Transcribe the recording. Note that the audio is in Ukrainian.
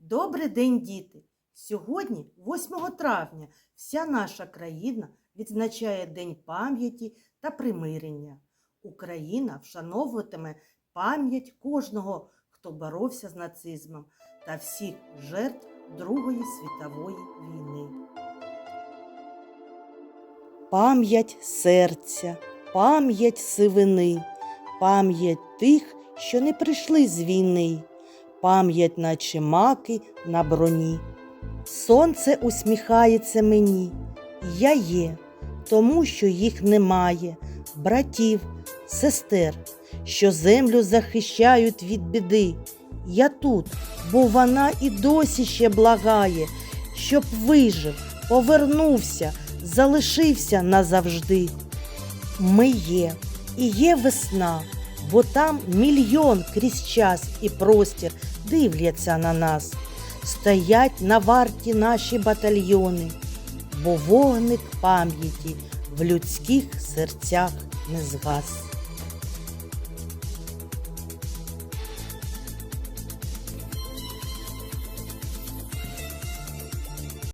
Добрий день, діти! Сьогодні, 8 травня, вся наша країна відзначає День пам'яті та примирення. Україна вшановуватиме пам'ять кожного, хто боровся з нацизмом та всіх жертв Другої світової війни. Пам'ять серця, пам'ять сивини, пам'ять тих, що не прийшли з війни, пам'ять наче маки на броні. Сонце усміхається мені, я є, тому що їх немає, братів, сестер, що землю захищають від біди. Я тут, бо вона і досі ще благає, щоб вижив, повернувся, залишився назавжди. Ми є, і є весна, бо там мільйон крізь час і простір дивляться на нас. Стоять на варті наші батальйони, бо вогник пам'яті в людських серцях не згас.